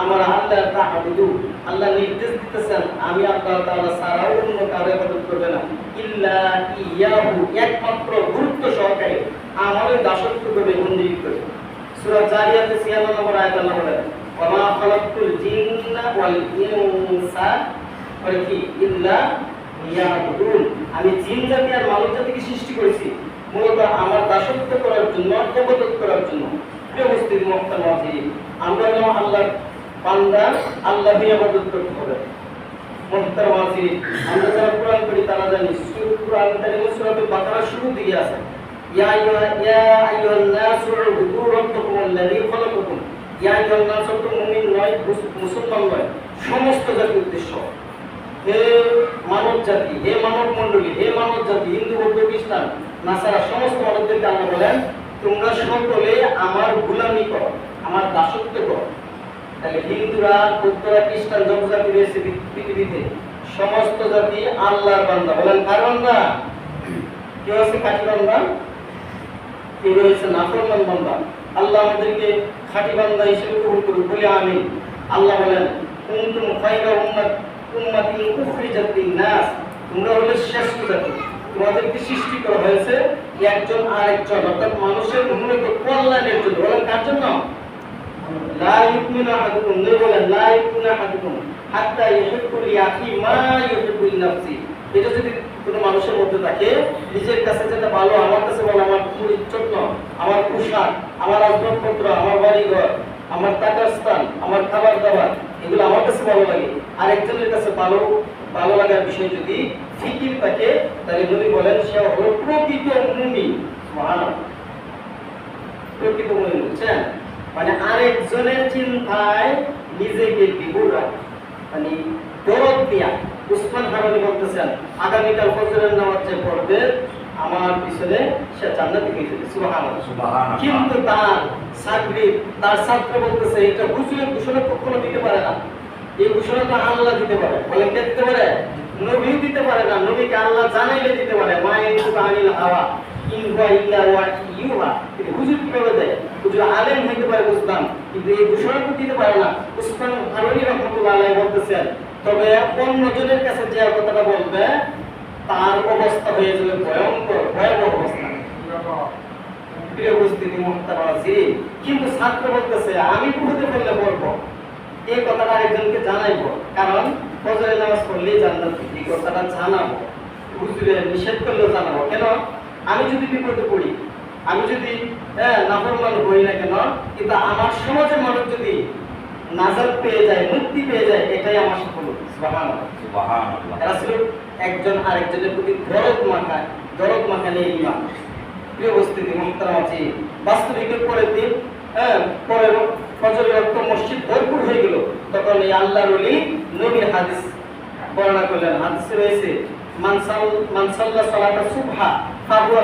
আমার আল্লাহ তা তাহাবুদু আল্লাহ নির্দেশ দিতেছেন, আমি আল্লাহ তাআলা ছাড়া অন্য কারও ইবাদত করবে না। ইল্লা ইয়াহু, একমাত্র গুরুত্ব সহকারে আমাদের দাসত্ব করবে বন্দী করে। সূরা জারিয়াতে 96 নম্বর আয়াত আল্লাহ বলেন ওয়া খালাকতুল জিন্না ওয়াল ইনসা বলে কি? ইল্লা ইয়াবুদুন আমি জিন জাতি আর মানব জাতিকে সৃষ্টি করেছি। মূলত আমার দাসত্ব করার জন্য ইবাদত করার জন্য। প্রিয় আজিজ আমরা যেন আল্লাহ বান্দা আল্লাহ ইবাদত করতে হবে মুহতারাম আজিজ আমরা যারা কোরআন পড়ি তারা জানি শুরু দিকে আছে। ইয়া নয় মুসলমান সমস্ত জাতির উদ্দেশ্য। হে মানব জাতি, হে মানব মণ্ডলী, হে মানব জাতি, হিন্দু, বৌদ্ধ, খ্রিস্টান, নাসারা, সমস্ত মানবদেরকে আল্লাহ বলেন, তোমরা সকলে আমার গুলামি করো, আমার দাসত্ব করো। তাহলে হিন্দুরা, বৌদ্ধরা, খ্রিস্টান যত জাতি রয়েছে পৃথিবীতে সমস্ত জাতি আল্লাহর বান্দা। বলেন, কার বান্দা? কেউ আছে খাঁটি বান্দা? কেউ রয়েছে নাফরমান বান্দা। আল্লাহ আমাদেরকে খাঁটি বান্দা হিসেবে কবুল করুন বলে আমি আল্লাহ বলেন, কুনতুম খায়রা উম্মাত, উম্মাতিন উখরিজাত লিন-নাস। তোমরা হলে শ্রেষ্ঠ জাতি। তোমাদেরকে সৃষ্টি করা হয়েছে একজন আরেকজন, অর্থাৎ মানুষের মূলত কল্যাণের জন্য। বলেন, কার জন্য? লা ইউমিনু আহাদুকুম নবী বলেন লা ইউমিনু আহাদুকুম হাত্তা ইউহিব্বু লিআখি মা ইউহিব্বু লিনাফসি এটা যদি কোনো মানুষের মধ্যে থাকে, নিজের কাছে যেটা ভালো, আমার কাছে ভালো, আমার পরিচ্ছন্ন আমার পোশাক, আমার আসবাবপত্র, আমার বাড়িঘর, আমার টাকার স্থান, আমার খাবার দাবার, এগুলো আমার কাছে ভালো লাগে। আর একজনের কাছে ভালো ভালো লাগার বিষয় যদি ফিকির থাকে, তাহলে নবী বলেন, সে হলো প্রকৃত মহান প্রকৃত মুমিন, বুঝছেন? মানে আরেকজনের চিন্তায় নিজেকে বিভোর রাখা। মানে দরদ দিয়া উসমান হারানি বলতেছেন আগামীকাল ফজরের নামাজ পড়বে আমার পিছনে সে জান্নাতে গিয়ে যাবে সুবহানাল্লাহ। কিন্তু তার ছাত্রী তার ছাত্র বলতেছে এটা হুজুরের ঘোষণা কখনো দিতে পারে না। এই ঘোষণাটা আল্লাহ দিতে পারে। বলে কে দিতে পারে? নবী দিতে পারে না। নবীকে আল্লাহ জানাইলে দিতে পারে। মায়ের আনিল হাওয়া। ইন হুয়া ইল্লা ওয়া ইউহা হুজুর কীভাবে দেয়? হুজুর আলেম হইতে পারে বুঝলাম কিন্তু এই ঘোষণা দিতে পারে না। উসমান হারুনি রহমতুল্লাহ বলতেছেন। তবে অন্যজনের কাছে যে কথাটা বলবে, তার অবস্থা হয়ে যাবে ভয়ঙ্কর, ভয়াবহ অবস্থা। উপস্থিতি মুহতারাম আছি। কিন্তু ছাত্র বলতেছে, আমি পড়তে পারলে বলব। এই কথাটা আরেকজনকে জানাইবো। কারণ ফজরের নামাজ পড়লেই জান্নাত। এই কথাটা জানাব। হুজুরে নিষেধ করলেও জানাব। কেন? আমি যদি বিপদে পড়ি আমি যদি হ্যাঁ নাফরমান হই না কেন কিন্তু আমার সমাজের মানুষ যদি নাজাত পেয়ে যায় মুক্তি পেয়ে যায় এটাই আমার সফল সুবহানাল্লাহ। সুবহানাল্লাহ। এরা ছিল একজন আরেকজনের প্রতি দরদ মাখায় দরদ মাখা নিয়ে ইমান। প্রিয় উপস্থিতি মুহতারাম আছে। বাস্তবিকের পরের দিন হ্যাঁ পরের ফজরের রক্ত মসজিদ ভরপুর হয়ে গেল। তখন এই আল্লাহর ওলি নবীর হাদিস বর্ণনা করলেন। হাদিসে রয়েছে মানসাল মানসাল্লাহ সালাতা সুবহা। আল্লাহ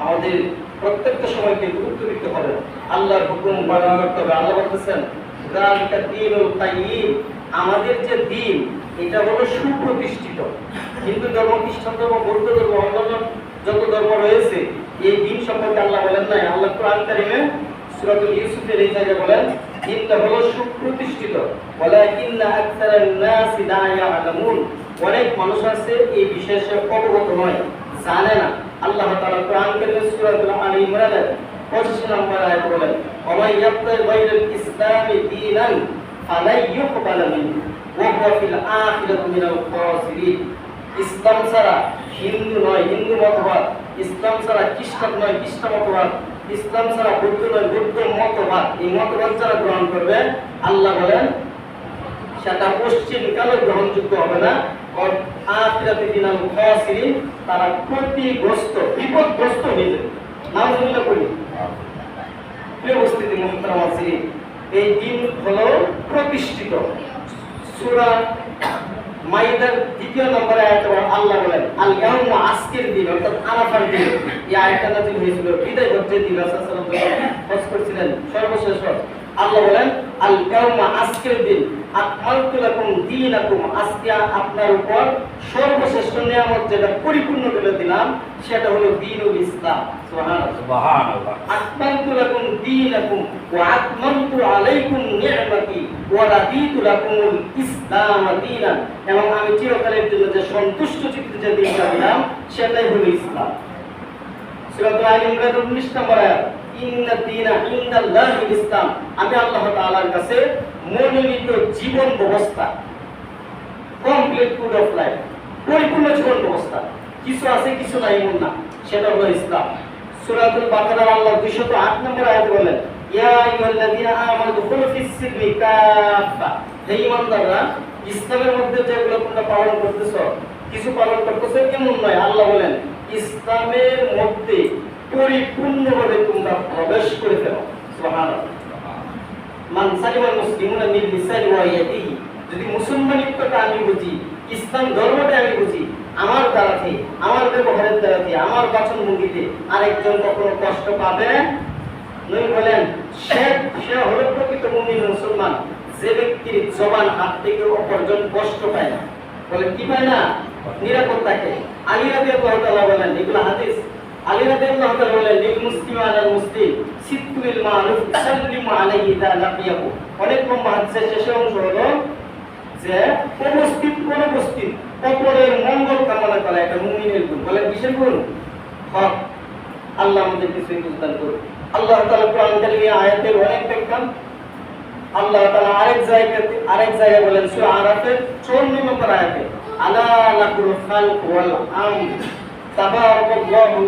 আমাদের প্রত্যেকটা সময়কে গুরুত্ব দিতে হবে। হুকুম আমাদের যে দিন, এটা হলো সুপ্রতিষ্ঠিত। হিন্দু ধর্ম, খ্রিস্টান ধর্ম, বৌদ্ধ ধর্ম, অন্যান্য যত ধর্ম রয়েছে এই দিন সম্পর্কে আল্লাহ বলেন নাই। আল্লাহ কোরআন সূরাতুল ইউসুফের এই জায়গায় বলেন দিনটা হলো সুপ্রতিষ্ঠিত, ওয়ালাকিন্না আকসারান নাসি লা ইয়ালামুন। অনেক মানুষ আছে, এই বিষয়ে অবগত নয়, জানে না। আল্লাহ তাআলা কোরআন কারিমে সূরাতুল আলী ইমরানের 25 নম্বর আয়াত বলেন ওমাই ইয়াবতাগি গায়রাল ইসলামি দীনান ফালাই ইউকবালা ওয়া হুয়া ফিল আখিরাতি মিনাল খাসিরিন। ইসলাম ছাড়া হিন্দু নয়, হিন্দু মতবাদ। ইসলাম ছাড়া খ্রিস্টান নয়, খ্রিস্টান মতবাদ। ইসলাম ছাড়া বৌদ্ধ নয়, বৌদ্ধ মতবাদ। এই মতবাদ যারা গ্রহণ করবে, আল্লাহ বলেন, সেটা পশ্চিম কালে গ্রহণযোগ্য হবে না। তারা ক্ষতিগ্রস্ত, বিপদগ্রস্ত হয়ে যাবে। নাউজুবিল্লাহ করি প্রিয় এই দিন হলো প্রতিষ্ঠিত। সূরা মাইদার দ্বিতীয় নম্বরে আয়াতে আল্লাহ বলেন আল ইয়াউম আজকের দিন অর্থাৎ আরাফার দিন। এই আয়াতটা নাযিল হয়েছিল। বিদায় হজ্জের দিন রাসূল সাল্লাল্লাহু আলাইহি ওয়াসাল্লাম হজ সর্বশেষ আল্লাহ বলেন আল ইয়াউমা আজকের দিন আকমালতু লাকুম দীনাকুম। আজকে আপনার উপর সর্বশ্রেষ্ঠ নিয়ামত যেটা পরিপূর্ণ করে দিলাম সেটা হলো দীনুল ইসলাম। সুবহানাল্লাহ। সুবহানাল্লাহ। আকমালতু লাকুম দীনাকুম ওয়া আকমালতু আলাইকুম নি'মাতি ওয়া রাদিতু লাকুমুল ইসলাম দীনান এবং আমি চিরকালের জন্য যে সন্তুষ্ট চিত্তে যে দিনটা দিলাম সেটাই হলো ইসলাম। সূরাতুল আল ইমরান 19 নম্বর আয়াত। দীনা ইসলাম। আমি আল্লাহ তাআলার কাছে জীবন ব্যবস্থা কমপ্লিট কোড অফ লাইফ ব্যবস্থা। কিছু আছে, কিছু নাই সেটা হলো ইসলাম। সূরাতুল বাকারার আল্লাহ 208 নম্বর আয়াতে বলেন, ইয়া আইয়ুহাল্লাযীনা আমানু দুখুলু ফিস সিলমি কাফা ইসলামের মধ্যে যেগুলো তোমরা পালন করতেছো, কিছু পালন করতেছো এমন নয়। আল্লাহ বলেন, ইসলামের মধ্যে পরিপূর্ণভাবে তোমরা প্রবেশ করে ফেলো। যদি মুসলমানিত্বটা আমি বুঝি, ইসলাম ধর্মটা আমি বুঝি, আমার দ্বারাতে, আমার ব্যবহারের দ্বারাতে, আমার বাচন ভঙ্গিতে আরেকজন কখনো কষ্ট পাবে? নই বলেন, সে সে হলো প্রকৃত মুমিন মুসলমান। যে ব্যক্তির জবান হাত থেকে অপরজন কষ্ট পায় না। বলে, কি পায় না? নিরাপদ থাকে আলী বলেন, এগুলো হাদিস। আলী রাদিয়াল্লাহু তাআলা বলেন মুসলিম আলাল মুসলিম সিত্তুল মারুফ, সাল্লিমু আলাইহি ইদা লাকিয়াহু অনেক লম্বা হাদিসের শেষে অংশ হলো যে, উপস্থিত কোন উপস্থিত, অপরের মঙ্গল কামনা করা একটা মুমিনের গুণ। বলেন কিসের গুণ? হক। আল্লাহ আমাদের কিছু বুঝদান করুন আল্লাহ তাআলা কোরআন কারিমে আয়াতের অনেক ব্যাখ্যা। আল্লাহ তাআলা আরেক জায়গাতে আরেক জায়গায় বলেন, সূরা আরাফের 54 নম্বর আয়াতে, আলা লাকুল খালক ওয়াল আমর। তাবারাকাল্লাহু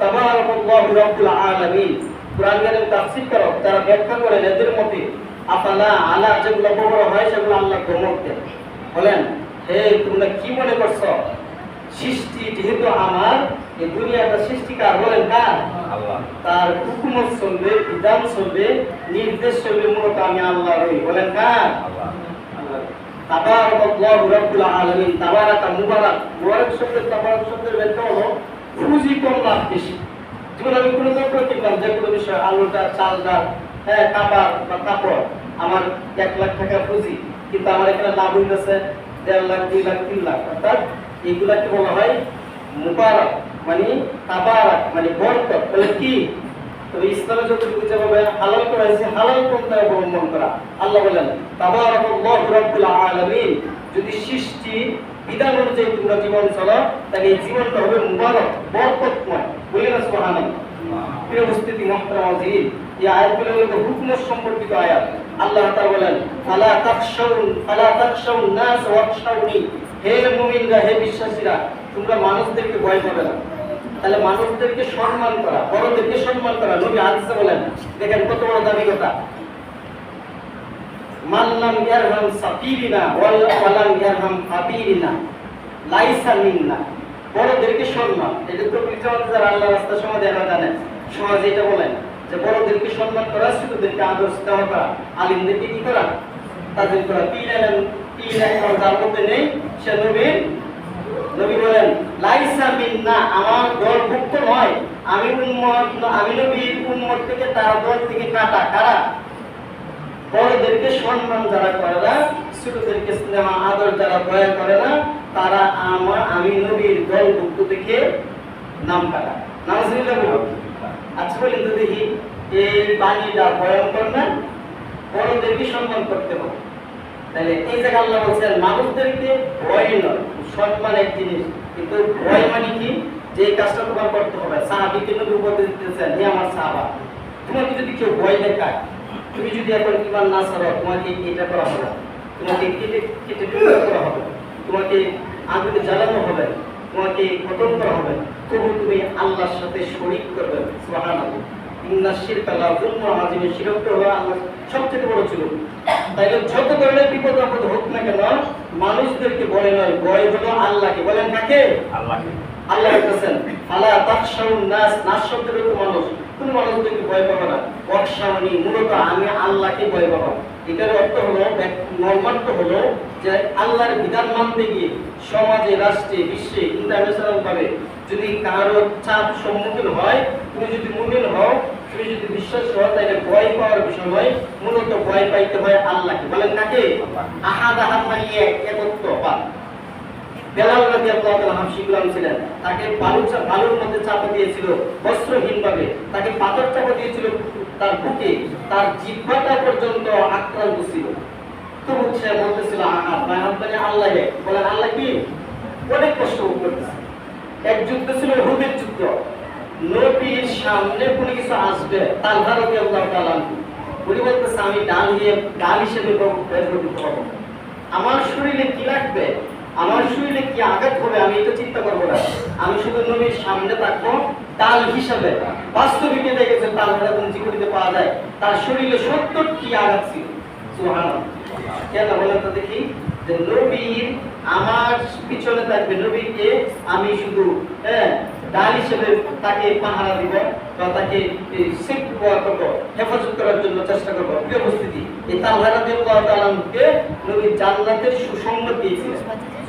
তাবারাকাল্লাহু রাব্বুল আলামিন। কোরআন কারিম তাফসীর করো তারা ব্যাখ্যা করে এদের মতে আফালা আলা যেগুলো বড় হয় সেগুলো আল্লাহ দেন। বলেন হে তোমরা কি মনে করছ? সৃষ্টি যেহেতু আমার এই দুনিয়াটা সৃষ্টিকার বলেন কার? তার হুকুমত চলবে বিধান চলবে নির্দেশ চলবে মূলত আমি আল্লাহ রই। বলেন কার? তাবারাকাল্লাহু রাব্বুল আলামিন। তাবারাকা মুবারাক। মুবারক শব্দের তাবারাক শব্দের ব্যাখ্যা হলো পুঁজি কম লাভ বেশি? যেমন আমি কোনো দ্রব্য কিনলাম যে কোনো বিষয়, আলুটা, চালটা হ্যাঁ কাপড় বা কাপড়, আমার এক লাখ টাকা পুঁজি, কিন্তু আমার এখানে লাভ হইতেছে দেড় লাখ, দুই লাখ, তিন লাখ। অর্থাৎ এগুলাকে বলা হয় মুবারক মানে তাবারাক মানে বরকত। বলে কি? তবে ইসলামে যতটুকু যেভাবে হালাল করা হয়েছে, হালাল পন্থা অবলম্বন করা। আল্লাহ বলেন রাব্বুল আলামিন, যদি সৃষ্টি বিধান অনুযায়ী তোমরা জীবন চলো, তাহলে এই জীবনটা হবে মুবারক, বরকতময়। না সুবহানাল্লাহ? প্রিয় উপস্থিতি, মহতারাম আজিজ এই আয়াতগুলো হলো সম্পর্কিত আয়াত। আল্লাহ তাআলা বলেন, ফালা ফালা নাস ওয়াখশাউনি। হে মুমিনরা, হে বিশ্বাসীরা, তোমরা মানুষদেরকে ভয় পাবে না। তাহলে মানুষদেরকে সম্মান করা, বড়দেরকে সম্মান করা। নবী হাদিসে বলেন, দেখেন কত বড় দাবি কথা। মাল্লাম ইয়ারহাম সাফিরিনা ওয়ালাম ইয়ারহাম ফাবিরিনা লাইসা মিন্না। বড়দেরকে সম্মান, এটা তো পৃথিবীতে যারা আল্লাহ রাস্তার সময় দেখা জানে সমাজে এটা বলেন যে বড়দেরকে সম্মান করা, ছোটদেরকে আদর্শ দেওয়া করা, আলিমদেরকে কি করা? তাদের করা। তিন এলেন তিন এখন যার মধ্যে নেই, সে নবীর নবী বলেন, লাইসা মিন্না, আমার দলভুক্ত নয়। আমি উম্মত, আমি নবীর উম্মত থেকে তার দল থেকে কাটা। কারা? বড়দেরকে সম্মান যারা করে না, ছোটদেরকে স্নেহ, আদর যারা দয়া করে না, তারা আমার, আমি নবীর দলভুক্ত থেকে নাম কাটা। বলুন। আচ্ছা বলেন তো দেখি, এই বাণীটা ভয়ঙ্কর না? বড়দেরকে সম্মান করতে হবে। তাহলে এই জায়গায় আল্লাহ বলছেন, মানুষদেরকে ভয় নয়, সম্মান এক জিনিস। কিন্তু ভয় মানে কি? যে কাজটা তোমার করতে হবে। সাহাবিকে নবী উপদেশ দিতেছেন, হে আমার সাহাবা, তোমাকে যদি কেউ ভয় দেখায় তুমি যদি এখন ইমান না ছাড়ো তোমাকে এটা করা হবে তোমাকে কেটে কেটে টুকরা করা হবে। তোমাকে আগুনে জ্বালানো হবে। তোমাকে খতম করা হবে। তবু তুমি আল্লাহর সাথে শরীক করবে। ইন্না আযীম শিরকটা হলো আল্লাহর সবচেয়ে বড় জুলুম তাইলে যত ধরনের বিপদ আপদ হোক না কেন মানুষদেরকে বলে নয় ভয় হলো আল্লাহকে। বলেন কাকে? আল্লাহকে। আল্লাহ বলতেছেন ফালা তাখশাউন নাস নাস শব্দের মানুষ। কোন মানুষদেরকে ভয় পাবে না। ওয়াকশাউনি মূলত আমি আল্লাহকে ভয় পাবো। এটার অর্থ হলো মর্মার্থ হলো যে আল্লাহর বিধান মানতে গিয়ে সমাজে, রাষ্ট্রে, বিশ্বে ইন্টারন্যাশনাল ভাবে যদি কারও চাপ সম্মুখীন হয়, তুমি যদি মুমিন হও, তুমি যদি বিশ্বাস করো তাহলে ভয় পাওয়ার বিষয় মূলত ভয় পাইতে হয় আল্লাহকে। বলেন কাকে? আহাদ আহাদ মানে এক একত্ব বা বেলাল ছিলেন। তাকে বালু বালুর মধ্যে দিয়েছিল তাকে পাথর দিয়েছিল, তার বুকে তার জিহ্বাটা পর্যন্ত আক্রান্ত ছিল। তবু সে বলতেছিল বলেন, আল্লাহ কি? অনেক কষ্ট করতেছে। এক যুদ্ধ ছিল হুদের যুদ্ধ। নবীর সামনে কোনো কিছু আসবে, তার ভারতে আল্লাহ তাআলা উনি বলতেছে, আমি ডাল দিয়ে ডাল হিসেবে আমার শরীরে কি লাগবে? আমার শরীরে কি আঘাত হবে আমি এটা চিন্তা করব না। আমি শুধু নবীর সামনে থাকব ডাল হিসাবে। বাস্তবিকে দেখেছে তার এরকম জীবনীতে পাওয়া যায়? তার শরীরে সত্তরটি আঘাত ছিল। কেন বলেন তো দেখি? যে নবীর আমার পিছনে থাকবে নবীকে আমি শুধু হ্যাঁ ডাল হিসেবে তাকে পাহারা দিব বা তাকে সেফ করব, হেফাজত করার জন্য চেষ্টা করব। উপস্থিতি এই তালহারা দিয়ে তালামকে নবী জান্নাতের সুসংবাদ দিয়েছিলেন।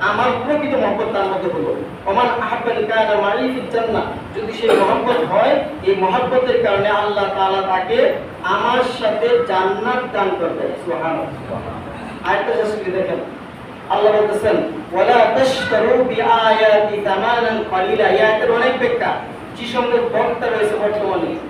আমার প্রকৃত মহব্বত তার মধ্যে হলো। আমার আহাব্বানি কায়না মারিফিত জান্নাত যদি সেই মহব্বত হয়, এই মহব্বতের কারণে আল্লাহ তাআলা তাকে আমার সাথে জান্নাত দান করবে। সুবহানাল্লাহ। শেষ দেখেন। আল্লাহ বলতেছেন, ওয়ালা তাশতারু বিআয়াতি তামানান কালিলা। অনেক ব্যাখ্যা। যে সঙ্গে বক্তা রয়েছে বর্তমানে।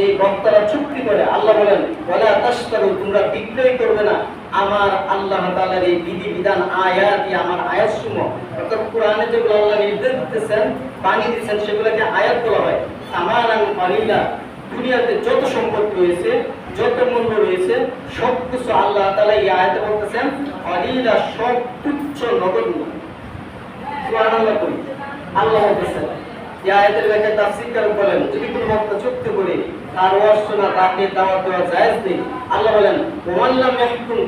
এই বক্তারা চুক্তি করে, আল্লাহ বলেন, ওয়ালা তাশতারু, তোমরা বিক্রয় করবে না। আমার আল্লাহ তাআলার এই বিধি বিধান আয়াতি আমার আয়াত সমূহ অর্থাৎ কোরআনে যেগুলো আল্লাহ নির্দেশ দিতেছেন, বাণী দিচ্ছেন সেগুলোকে আয়াত বলা হয়। তামানান কালিলা, দুনিয়াতে যত সম্পদ রয়েছে, যত মূল্য রয়েছে সব কিছু আল্লাহ তাআলা এই আয়াতে বলতেছেন অলিলা সব তুচ্ছ নগণ্য কই আল্লাহ বলতেছেন, এই আয়াতের ব্যাখ্যা তাফসীর কারক বলেন, যদি কোনো বক্তা চুক্তি করে তার ওয়াজ তাকে দেওয়া আল্লাহ বলেন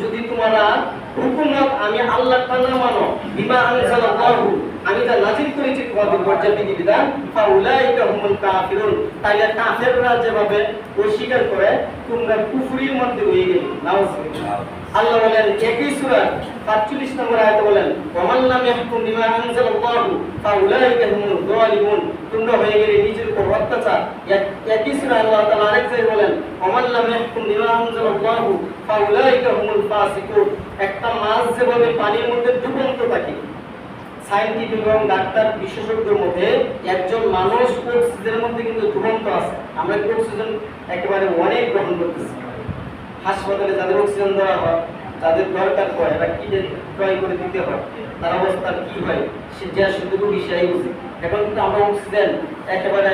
যদি তোমরা হুকুমত আমি আল্লাহ তাআলা মানো, বিমা আনজালাল্লাহু আমি যা নাজিল করেছি তোমাদের বিধান হুমুল কাফিরুন। কাফেররা যেভাবে অস্বীকার করে, তোমরা কুফরির মধ্যে হয়ে গেলে। আল্লাহ বলেন, একই সূরা 45 নম্বর আয়াতে বলেন, ওমান লাম ইয়াহকুম বিমা আনজালাল্লাহু ফাউলাইকা হুমুল যালিমুন। তোমরা হয়ে গেলে নিজের উপর অত্যাচার। একই সূরা আল্লাহ তাআলা আরেক জায়গায় বলেন, ওমান লাম ইয়াহকুম বিমা আনজালাল্লাহু ফাউলাইকা হুমুল ফাসিকুন। একটা মাছ যেভাবে পানির মধ্যে ডুবন্ত থাকে সায়েন্টিফিক এবং ডাক্তার বিশেষজ্ঞের মধ্যে একজন মানুষ অক্সিজেনের মধ্যে কিন্তু ডুবন্ত আছে। আমরা অক্সিজেন একেবারে অনেক গ্রহণ করতেছি। হাসপাতালে যাদের অক্সিজেন দেওয়া হয় যাদের দরকার হয়, এরা কি ক্রয় করে দিতে হয়, তার অবস্থা কি হয়, সে যা শুধু বিষয় বুঝে এখন কিন্তু আমরা অক্সিজেন একেবারে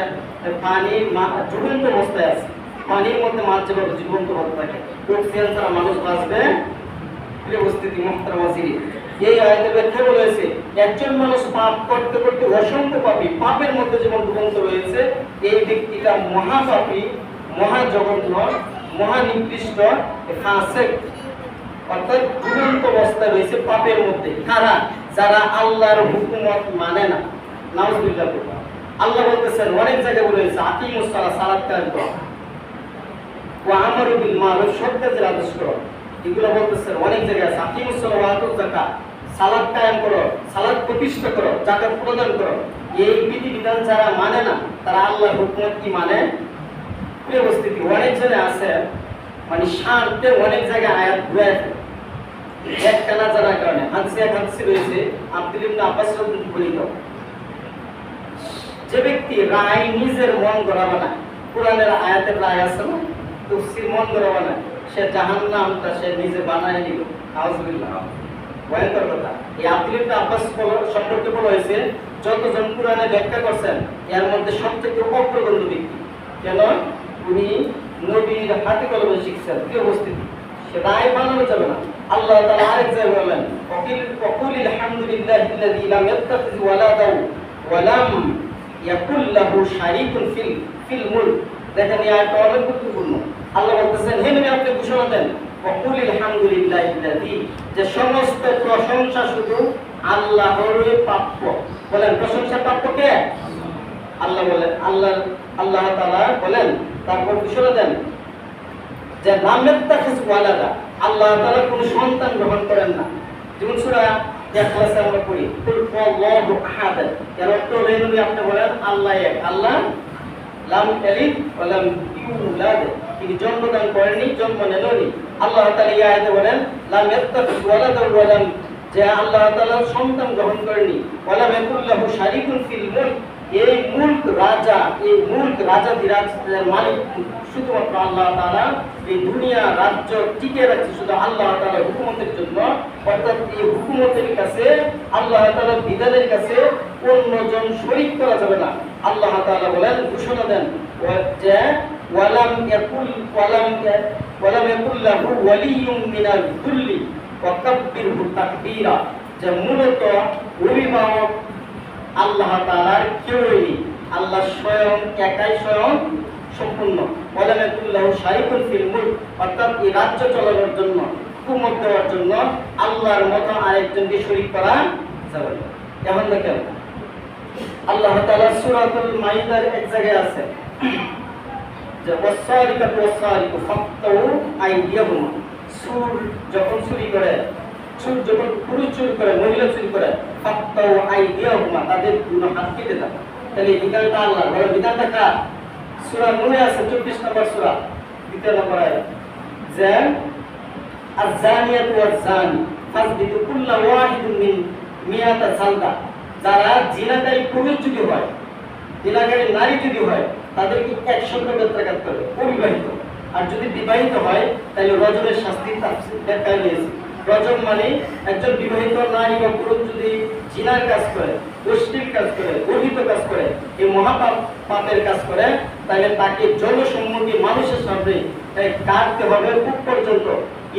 পানি মা- জীবন্ত অবস্থায় আছে পানির মধ্যে মাছ যেভাবে জীবন্ত ভাবে থাকে অক্সিজেন ছাড়া মানুষ বাঁচবে উপস্থিতি মোহতারামা জিরি। এই আয়াতের ব্যাখ্যা রয়েছে একজন মানুষ পাপ করতে করতে অসংখ্য পাপী, পাপের মধ্যে যেমন ডুবন্ত রয়েছে, এই ব্যক্তিটা মহাপাপী মহা জঘন্য মহা নিকৃষ্ট ফাসেক। অর্থাৎ ডুবন্ত অবস্থায় রয়েছে পাপের মধ্যে। কারা? যারা আল্লাহর হুকুমত মানে না। আল্লাহ বলতেছেন, অনেক জায়গায় বলেছে সালাত করো। ও বিল আদেশ করো। এগুলো অনেক জায়গায় আছে সালাত কায়েম করো, সালাত প্রতিষ্ঠা করো, যাকাত প্রদান করো। এই বিধি বিধান যারা মানে না, তারা আল্লাহর হুকুমত কি মানে? অবস্থিতি অনেক জনে আছে মানে স্বার্থে অনেক জায়গায় আয়াত ঘুরে এক কানা জানার কারণে হাদিসে এক হাদিসে রয়েছে, আব্দুল ইবনে আব্বাস বলিত যে ব্যক্তি রায় নিজের মন গড়াবে না কোরআনের আয়াতের রায় আছে না, তফসির মন গড়াবে না সে জাহান্নামটা সে নিজে বানায় নিল। আউযুবিল্লাহ। ভয়ঙ্কর কথা। এই আব্দুল ইবনে আব্বাস সম্পর্কে বলা হয়েছে, যতজন কোরআনে ব্যাখ্যা করছেন, এর মধ্যে সবথেকে অগ্রগণ্য ব্যক্তি। কেন? উনি নবীর হাতে কলমে শিখছেন। কি অবস্থিত? সেটা আয় বানানো যাবে না। আল্লাহ তালা আরেক জায়গায় বলেন ওকিল ওকুল আলহামদুলিল্লাহিল্লাযী লাম ইয়াত্তাখিযু ওয়ালাদাও ওয়া লাম ইয়াকুল লাহু শারীকুন ফিল ফিল মুলক। দেখেন, এই আয়াতটা অনেক গুরুত্বপূর্ণ আল্লাহ বলতেছেন, হে নবী, আপনি ঘোষণা দেন ওকুল আলহামদুলিল্লাহিল্লাযী যে সমস্ত প্রশংসা শুধু আল্লাহরই প্রাপ্য। বলেন প্রশংসা প্রাপ্য কে? আল্লাহ বলেন, আল্লাহ আল্লাহ তালা বলেন তারপর ঘোষণা দেন। যে নামের তাকিস ওয়ালাদা, আল্লাহ তাআলা কোনো সন্তান গ্রহণ করেন না। যেমন সূরা আমরা এর অর্থ আপনি বলেন, আল্লাহ এক, আল্লাহ লাম লাম ইউলাদ তিনি জন্মদান করেননি, জন্ম নেননি আল্লাহ তাআলা বলেন, লাম ওয়ালাদা যে আল্লাহ সন্তান গ্রহণ করেননি। ওয়া লাম ইয়াকুল ফিল এই মুলক রাজা, এই মুলক রাজা বিরাজের মালিক শুধুমাত্র আল্লাহ তাআলা, এই দুনিয়া রাজ্য টিকে রাখছে শুধু আল্লাহ তাআলার হুকুমতের জন্য। অর্থাৎ এই হুকুমতের কাছে, আল্লাহ তাআলার বিধানের কাছে অন্যজন শরীক করা যাবে না। আল্লাহ তাআলা বলেন, ঘোষণা দেন যে ওয়ালাম ইয়াকুল, ওয়ালাম ওয়ালাম ইয়াকুল লাহু ওয়ালিয়্যুম মিনাল যুল্লি ওয়া কাব্বিরহু তাকবীরা। যে মূলত অভিভাবক আল্লাহ কেউই নেই। আল্লাহ স্বয়ং একাই স্বয়ং সম্পূর্ণ। অর্থাৎ এই রাজ্য চালানোর জন্য দেওয়ার জন্য আল্লাহর মতো আরেকজনকে শরীক করা যাবে এখন দেখেন, আল্লাহ তাআলা সূরাতুল মাইদার এক জায়গায় আছে। যে সুর যখন চুরি করে চুর যখন পুরুষ চুরি করে, মহিলা চুরি করে তাদের দুটো হাত কেটে তাহলে বিধানটা আল্লাহ বিধানটা কার? সূরা নূরে আছে 24 নম্বর সূরা। দ্বিতীয় নম্বর আয়াত। যে আয-জানিয়াতু ওয়াজ-জানি, ফাসবিতু কুল্লা ওয়াহিদিন মিন মিয়াতা যারা জিনাকারী পুরুষ যদি হয়, জিনাকারী নারী যদি হয়, তাদেরকে একশো বেত্রাঘাত করবে অবিবাহিত আর যদি বিবাহিত হয়, তাহলে রজনের শাস্তি রয়েছে। রজম মানে একজন বিবাহিত নারী বা পুরুষ যদি জিনার কাজ করে অশ্লীল কাজ করে গর্হিত কাজ করে এই মহাপাপ পাপের কাজ করে, তাহলে তাকে জনসম্মুখী মানুষের সামনে তাই কাটতে হবে খুব পর্যন্ত।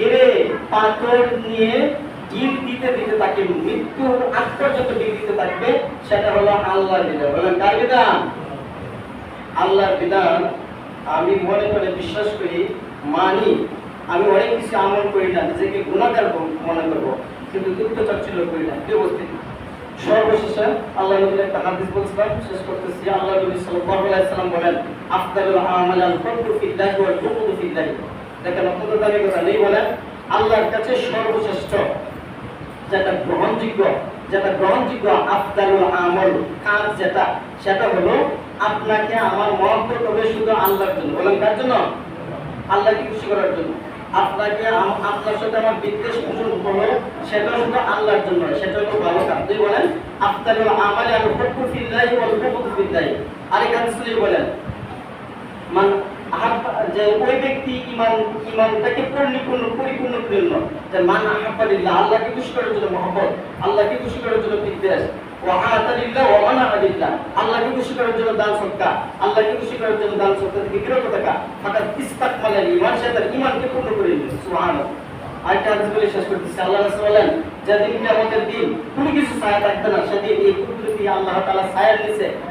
এরে পাথর নিয়ে ডিম দিতে দিতে তাকে মৃত্যুর আগ পর্যন্ত ডিম দিতে থাকবে, সেটা হলো আল্লাহর বিধান। বলেন, কার বিধান? আল্লাহর বিধান। আমি মনে করে বিশ্বাস করি, মানি আমি অনেক কিছু আমল করি না, নিজেকে গুণাকার মনে করব। কিন্তু দুঃখ চাচ্ছিল করি না। কি সর্বশেষে আল্লাহ নবীর একটা হাদিস বলছিলাম শেষ করতেছি। আল্লাহ নবী সাল্লাল্লাহু আলাইহি সাল্লাম বলেন, আফদালুল আমাল আল হুব্বু ফিল্লাহি ওয়াল বুগদু ফিল্লাহি। দেখেন অত্যন্ত দামি কথা নেই বলেন আল্লাহর কাছে সর্বশ্রেষ্ঠ, যেটা গ্রহণযোগ্য যেটা গ্রহণযোগ্য আফদালুল আমল, কাজ যেটা, সেটা হলো আপনাকে আমার মহব্বত হবে শুধু আল্লাহর জন্য। বলেন কার জন্য? আল্লাহকে খুশি করার জন্য। আপনাকে আপনার সাথে আমার বিদ্বেষ পোষণ হলো সেটা শুধু আল্লাহর জন্য সেটা হলো ভালো কাজ। তুই বলেন আমালি আল হুব্বু ফিল্লাহি ওয়াল বুগদু ফিল্লাহি। আরেক হাদিসে বলেন, মান যে ওই ব্যক্তি ইমান ইমানটাকে পরিপূর্ণ পরিপূর্ণ করল যে মান আল্লাহকে খুশি করার জন্য মহব্বত, আল্লাহকে খুশি করার জন্য বিদ্বেষ। জন্য দান দান দিন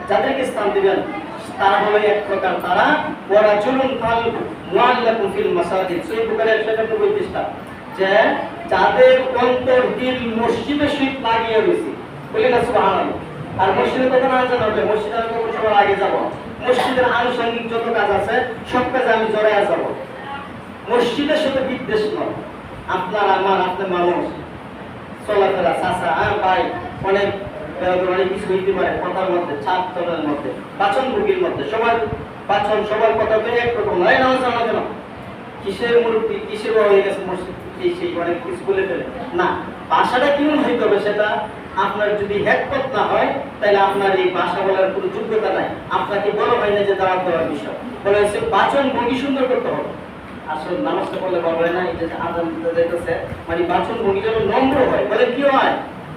যাদেরকে স্থান দিবেন, তারা এক প্রকার তারা ওরা চলুন কাল মুআল্লাকুম ফিল মাসাজিদ। সই বুখারী 191 পৃষ্ঠা। যে যাদের অন্তর দিল মসজিদে শীত লাগিয়ে রয়েছে না আর মসজিদে কখন আজান হবে মসজিদে আমি কখন সবার আগে যাব। মসজিদের আনুষঙ্গিক যত কাজ আছে, সব কাজে আমি জড়ায় যাব। মসজিদের সাথে বিদ্বেষ নয়, আপনার আমার, আপনার মানুষ, চলাফেরা চাষা হ্যাঁ ভাই, অনেক অনেক কিছু হইতে পারে, কথার মধ্যে, ছাপ তলের মধ্যে, বাচন ভুগির মধ্যে, সবার বাচন, সবার কথা তো একরকম নয় নামাজ জানা কেন? কিসের মুরব্বী, কিসের বড় হয়ে গেছে মসজিদ? সেই অনেক কিছু বলে ফেলে। না, ভাষাটা কেমন হইতে হবে সেটা? আপনার যদি হ্যাকপথ না হয়, তাহলে আপনার এই ভাষা বলার কোনো যোগ্যতা নাই। আপনাকে বলা হয় না যে দাওয়াত দেওয়ার বিষয়। বলা হয়েছে, বাচন ভঙ্গি সুন্দর করতে হবে। আসলে নামাজটা পড়লে বলা হয় না, এই যে আজান দিতে যাইতেছে মানে বাচন ভঙ্গি যেন নম্র হয়, বলে কি হয়?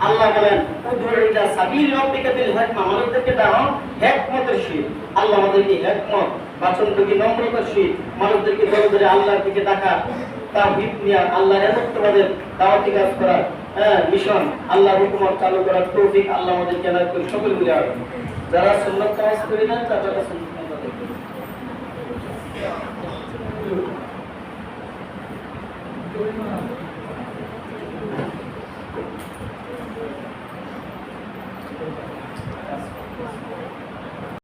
আল্লাহ বলেন উদ্ধারিতা সাবিল রব্বিকা বিল হিকমা মানুষদেরকে দাও হিকমতের সহিত আল্লাহ আমাদেরকে হিকমত, বাচন ভঙ্গি নম্রতার সহিত মানুষদেরকে ধরে ধরে আল্লাহর দিকে ডাকা, তাওহীদ নিয়ে আল্লাহর একত্ববাদের দাওয়াতি কাজ করা হ্যাঁ মিশন। আল্লাহর হুকুমত চালু করার তৌফিক আল্লাহ আমাদের কেনার করে সকল মিলে আর। যারা সুন্নাত কাজ করি না, তারা সুন্নাত কাজ না